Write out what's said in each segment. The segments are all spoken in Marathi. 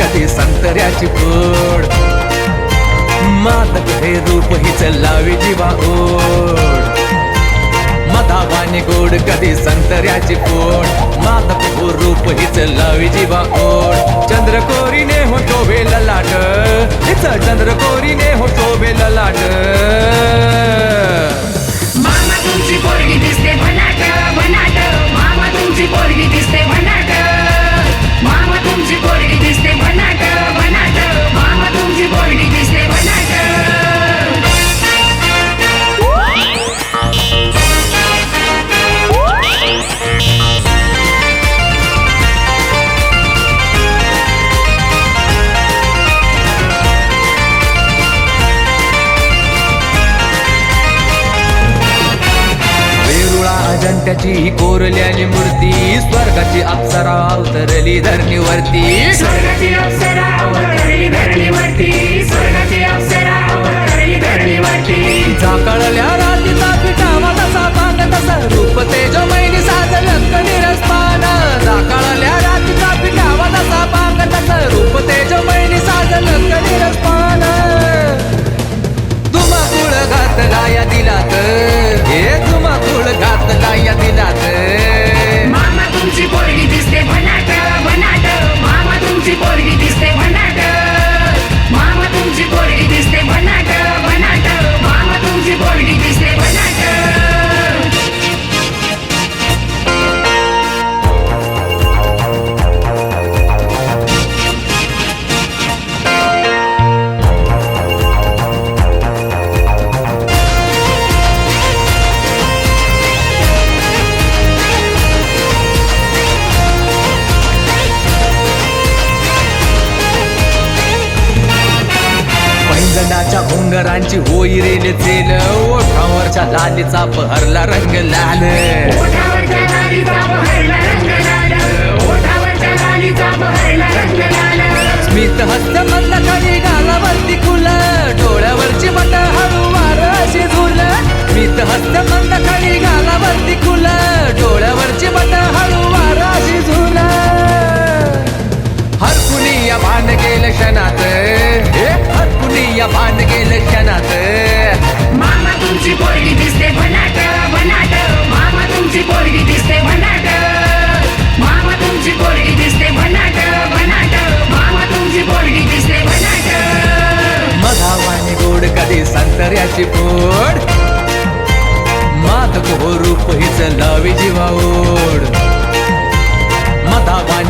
कधी संतऱ्याची फोड मात हे रूप हिच लावी जीवा ओढ. मधावाने गोड कधी संतऱ्याची फोड मात हो रूप हिच लावी जीवा ओढ. चंद्रकोरीने हो शोभे ललाट हिच चंद्रकोरीने हो शोभे ललाट त्याची ही कोरल्याली मूर्ती स्वर्गाची अप्सरा अवतरली धरणीवरती. स्वर्गाची अप्सरा अवतरली धरणीवरती. पैंजणाच्या घुंगरांची होई रेल चेल. ओठावरच्या लालीचा बहरला रंग लाल. स्मित हस्त मंद खाली गालावरती डोळ्यावरची बट हळू वार अशी झुल. स्मित हस्त मंद खाली गालावरती कधी पोड हो रूप हिच लावी जीवा ओढ.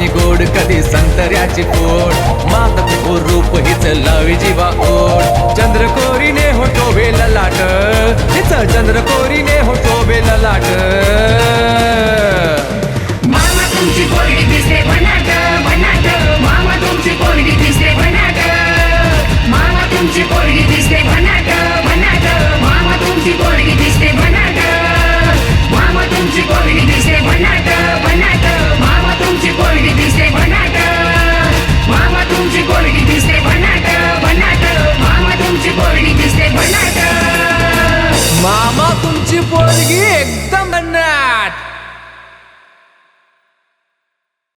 गोड कधी संतऱ्याची पोड मादक हो रूप हिच लावी जीवा ओढ. चंद्रकोरीने होतो बेल लाट. हिच चंद्रकोरीने होतो बेल लाट. 我的个